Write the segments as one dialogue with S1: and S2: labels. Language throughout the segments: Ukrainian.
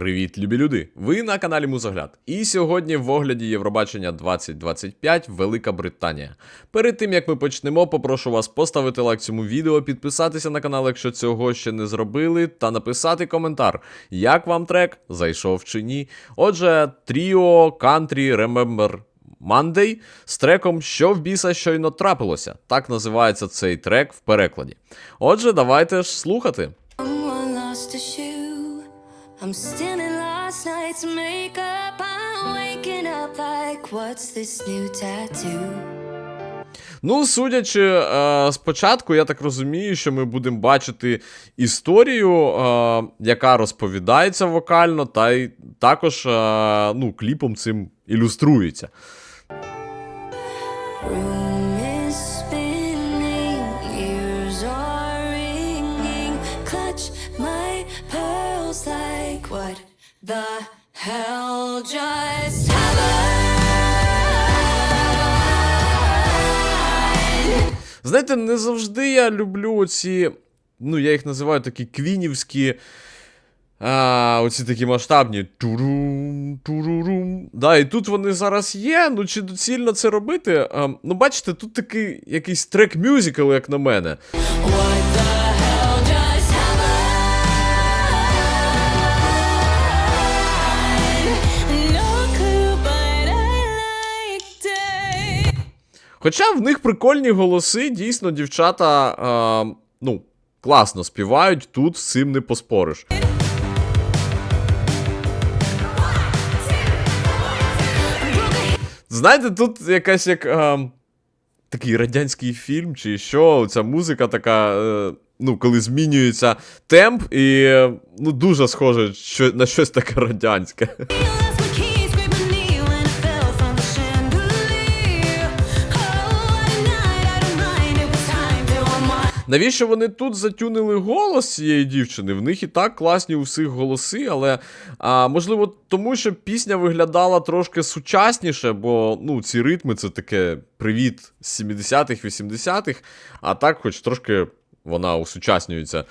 S1: Привіт, любі люди! Ви на каналі Музогляд. І сьогодні в огляді Євробачення 2025 Велика Британія. Перед тим як ми почнемо, попрошу вас поставити лайк цьому відео, підписатися на канал, якщо цього ще не зробили, та написати коментар, як вам трек, зайшов чи ні. Отже, Тріо Country Remember Monday з треком Що в біса щойно трапилося. Так називається цей трек в перекладі. Отже, давайте ж слухати.
S2: I'm stealing last night's makeup. I'm waking up like, what's this new tattoo?
S1: Ну, судячи е, спочатку, я так розумію, що ми будемо бачити історію, е, яка розповідається вокально, та й також е, ну, кліпом цим ілюструється.
S2: The hell just happened?
S1: Знаєте, не завжди я люблю оці, ну, я їх називаю такі квінівські. А, оці такі масштабні. Турум, турурум. Да, і тут вони зараз є. Ну чи доцільно це робити? А, ну, бачите, тут такий якийсь трек мюзикл, як на мене.
S2: What
S1: Хоча в них прикольні голоси, дійсно, дівчата, а, ну, класно співають, тут з цим не поспориш. Знаєте, тут якась як а, такий радянський фільм, чи що, ця музика така, е, ну, коли змінюється темп, і е, ну, дуже схоже що, на щось таке радянське. Навіщо вони тут затюнили голос цієї дівчини? В них і так класні у всіх голоси, але а, можливо, тому що пісня виглядала трошки сучасніше, бо ну, ці ритми це таке привіт з 70-х, 80-х, а так, хоч трошки вона усучаснюється.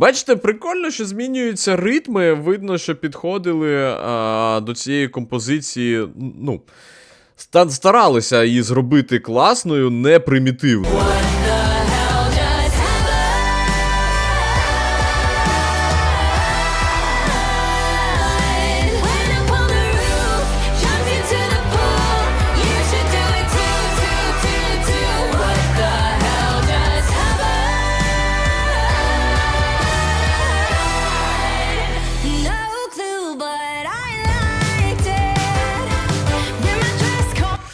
S1: Бачите, прикольно, що змінюються ритми. Видно, що підходили а, до цієї композиції. Ну, старалися її зробити класною, не примітивною.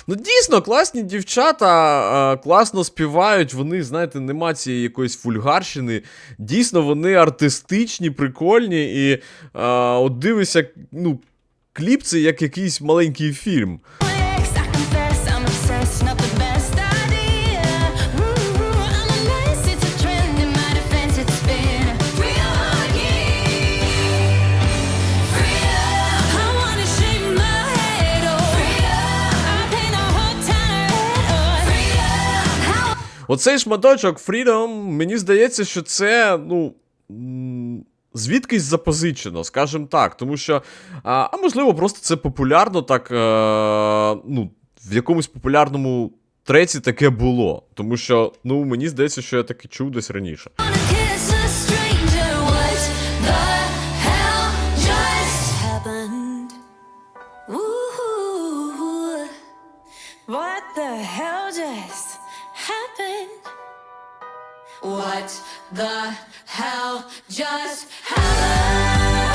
S1: Ну, дійсно, класні дівчата, класно співають. Вони, знаєте, нема цієї якоїсь фульгарщини. Дійсно, вони артистичні, прикольні. І от дивишся, ну, кліп це як якийсь маленький фільм. Оцей шматочок Freedom, мені здається, що це, ну. Звідкись запозичено, скажімо так. Тому що, а, а можливо, просто це популярно так. Е, ну, в якомусь популярному треці таке було. Тому що, ну, мені здається, що я таке чув десь раніше.
S2: What the hell just happened?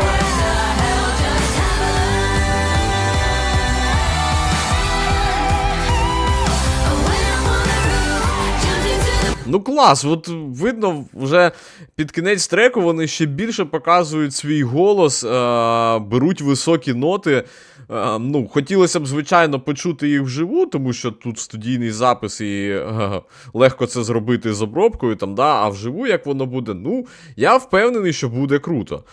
S2: What the hell just happened?
S1: Ну клас, от видно, вже під кінець треку вони ще більше показують свій голос, е, беруть високі ноти. Е, ну, хотілося б, звичайно, почути їх вживу, тому що тут студійний запис і е, легко це зробити з обробкою, там, да, а вживу, як воно буде, ну, я впевнений, що буде круто.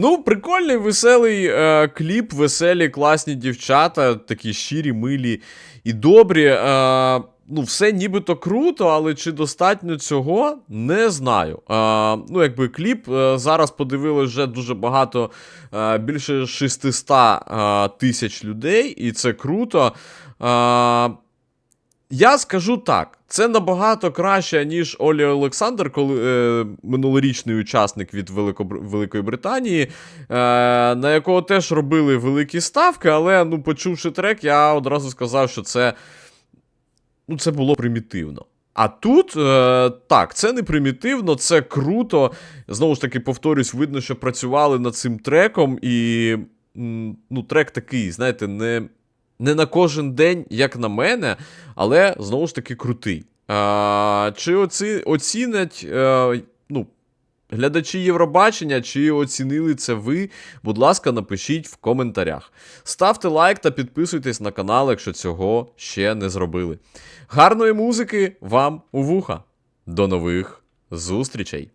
S1: Ну, прикольний, веселий е, кліп, веселі, класні дівчата, такі щирі, милі і добрі. Е, ну, все нібито круто, але чи достатньо цього, не знаю. Е, ну, якби кліп е, зараз подивилось вже дуже багато, е, більше 600 е, тисяч людей, і це круто. Е, я скажу так, це набагато краще, ніж Олі Олександр, коли е, минулорічний учасник від Великобр... Великої Британії, е, на якого теж робили великі ставки, але ну, почувши трек, я одразу сказав, що це, ну, це було примітивно. А тут е, так, це не примітивно, це круто. Знову ж таки, повторюсь, видно, що працювали над цим треком, і ну, трек такий, знаєте, не, не на кожен день, як на мене, але знову ж таки крутий. А, чи оці, оцінять е, ну, глядачі Євробачення, чи оцінили це ви? Будь ласка, напишіть в коментарях. Ставте лайк та підписуйтесь на канал, якщо цього ще не зробили. Гарної музики вам у вуха. До нових зустрічей!